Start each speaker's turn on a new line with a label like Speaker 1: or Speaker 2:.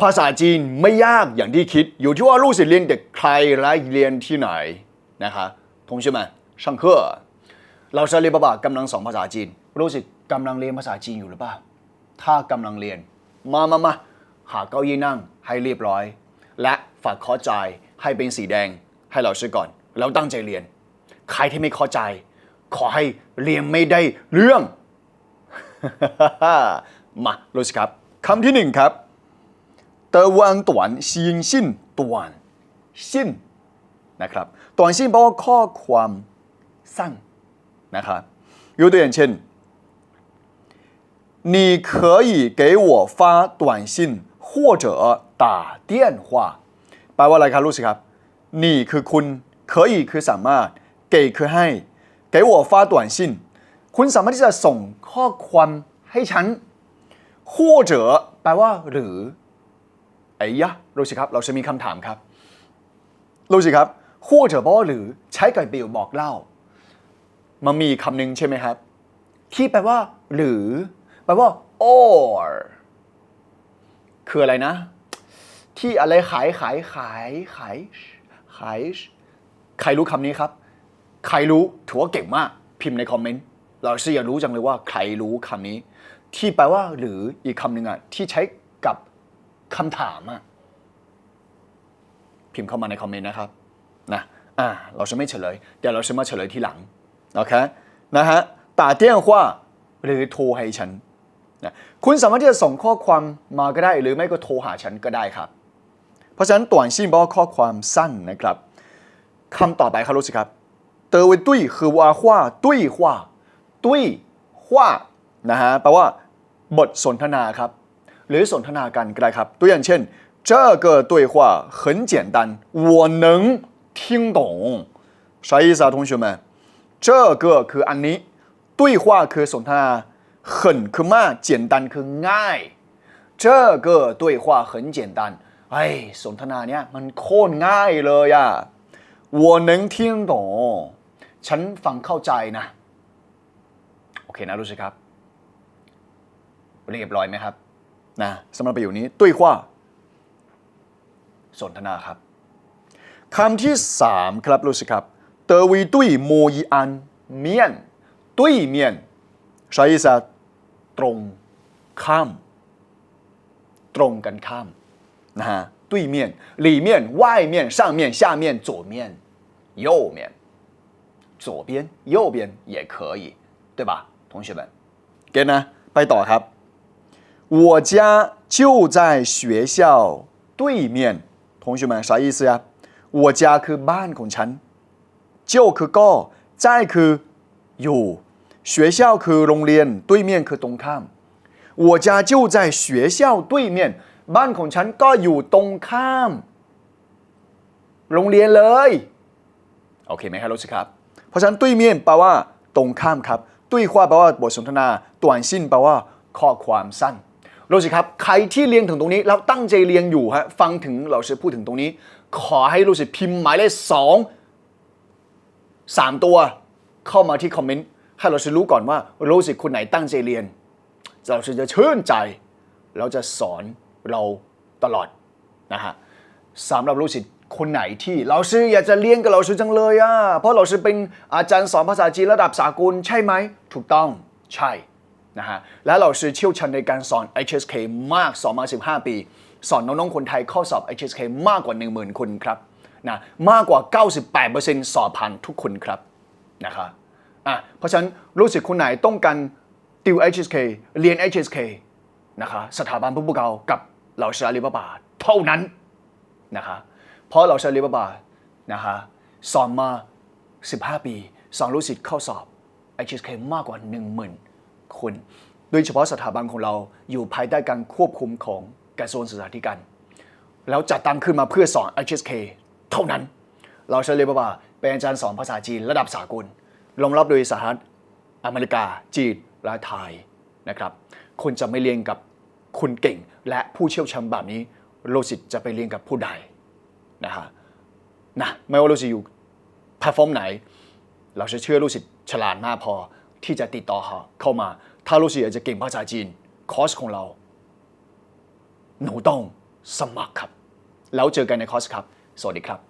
Speaker 1: ภาษาจีนไม่ยากอย่างที่คิด อยู่ที่ว่าลูกศิษย์เรียนเด็กใครและเรียนที่ไหนนะคะทงชิมันช่างเครื่อเราจะเรียนบะกำลังสองภาษาจีน รู้สึกกำลังเรียนภาษาจีนอยู่หรือเปล่า ถ้ากำลังเรียน มามามาหาเก้าอี้นั่งให้เรียบร้อย และฝากข้อใจให้เป็นสีแดงให้เราช่วยก่อน แล้วตั้งใจเรียน ใครที่ไม่เข้าใจ ขอให้เรียนไม่ได้เรื่อง มารู้สึกครับคำที่หนึ่งครับ เตอวันตวนซินซินตวนซินนะครับตวนซินแปลว่าข้อความสั้นนะครับยกตัวอย่างเช่น你可以给我发短信或者打电话แปลว่าอะไรครับรู้สิครับนี่คือคุณ可以คือสามารถ给คือให้给我发短信คุณสามารถที่จะส่งข้อความให้ฉัน或者แปลว่าหรือ ไอ้ยะรู้สิครับ เราจะมีคำถามครับรู้สิครับ或者แปลว่าหรือใช้กับประโยคบอกเล่า มันมีคำหนึ่งใช่ไหมครับ ที่แปลว่า หรือ แปลว่า or คืออะไรนะ ที่อะไรขายขายขายขายขายใครรู้คำนี้ครับ ใครรู้ถือว่าเก่งมาก พิมพ์ในคอมเมนต์เราสิอยากรู้จังเลยว่าใครรู้คำนี้ ที่แปลว่า หรืออีกคำหนึ่งอะที่ใช้ คำถามอะพิมพ์เข้ามาในคอมเมนต์นะครับนะอ่าเราจะไม่เฉลยเดี๋ยวเราจะมาเฉลยทีหลังโอเคนะฮะตาเตี้ยงว่าหรือโทรให้ฉันนะคุณสามารถที่จะส่งข้อความมาก็ได้ หรือไม่ก็โทรหาฉันก็ได้ครับ เพราะฉะนั้นต่วนชินบอกข้อความสั้นนะครับคำต่อไปครับรู้สิครับเตอร์เวนตุยคือว่าว่าตุ้ยว่าตุ้ยว่านะฮะแปลว่าบทสนทนาครับ หรือสนทนากันก็ได้ครับ ตัวอย่างเช่น这个对话很简单我能听懂啥意思啊同学们这个คืออันนี้对话คือสนทนา很คือมาก简单คือง่าย这个对话很简单ไอ้สนทนาเนี้ยมันโคตรง่ายเลยอะ我能听懂ฉันฟังเข้าใจนะ โอเคนะรู้สิครับ เรียบร้อยไหมครับ นะสำหรับประโยคนี้ตุ้ยว่าสนทนาครับคำที่สามครับรู้สิครับเตอวีตุ้ยโมยีอันเมียนตุ้ยเมียนใช้ซะตรงข้าม ตรงกันข้ามนะฮะ对面里面外面上面下面左面右面左边右边也可以对吧同学们เก็ตนะไปต่อครับ 我家就在学校对面同学们啥意思呀我家คือบ้านของฉัน就คือก็在คืออยู่学校คือโรงเรียน对面คือตรงข้าม我家就在学校对面บ้านของฉันก็อยู่ตรงข้าม โรงเรียนเลย โอเคไหมครับรู้สึกครับ เพราะฉะนั้นตุ้ยเมียนแปลว่าตรงข้ามครับตุ้ยขว้าแปลว่าบทสนทนาต่วนสิ้นแปลว่าข้อความสั้น รู้สิครับใครที่เรียนถึงตรงนี้แล้วตั้งใจเรียนอยู่ฮะฟังถึงเราจะพูดถึงตรงนี้ ขอให้รู้สึกพิมพ์หมายเลขสองสามตัวเข้ามาที่คอมเมนต์ให้เราจะรู้ก่อนว่ารู้สึกคนไหนตั้งใจเรียน เราจะชื่นใจ เราจะสอนเราตลอดนะฮะสำหรับลูกศิษย์คนไหนที่เราซื้ออยากจะเรียนกับเราซื้อจังเลยอะเพราะเราซื้อเป็นอาจารย์สอนภาษาจีนระดับสากลใช่ไหม ถูกต้องใช่ นะฮะและเราซื้อเชี่ยวชาญในการสอน HSK มากสอนมา 15 ปี สอนน้องๆคนไทยเข้าสอบ HSK มากกว่า 10,000 คนครับนะมากกว่า 98%สอบผ่านทุกคนครับนะครับอะเพราะฉะนั้นรู้สึกคนไหนต้องการติว HSK เรียน HSK นะคะสถาบันผู้ปกครองกับเหล่าชาลีบาบาเท่านั้นนะคะเพราะเหล่าชาลีบาบานะคะสอนมา 15 ปีสอนรู้สิทธิ์เข้าสอบ HSK มากกว่า 10,000 คน โดยเฉพาะสถาบันของเราอยู่ภายใต้การควบคุมของกระทรวงศึกษาธิการ แล้วจัดตั้งขึ้นมาเพื่อสอน HSK เท่านั้น เราเฉลยบว่าเป็นอาจารย์สอนภาษาจีนระดับสากลรองรับโดยสหรัฐอเมริกา จีนและไทยนะครับคุณจะไม่เรียนกับคุณเก่งและผู้เชี่ยวชาญแบบนี้โลสิตจะไปเรียนกับผู้ใดนะฮะนะไม่ว่าโลสิตอยู่แพลตฟอร์มไหน เราจะเชื่อโลูกศิษย์ฉลาดมากพอ ที่จะติดต่อเข้ามา ถ้าลูกศิษย์อยากจะเก่งภาษาจีน คอร์สของเรา หนูต้องสมัครครับ แล้วเจอกันในคอร์สครับ สวัสดีครับ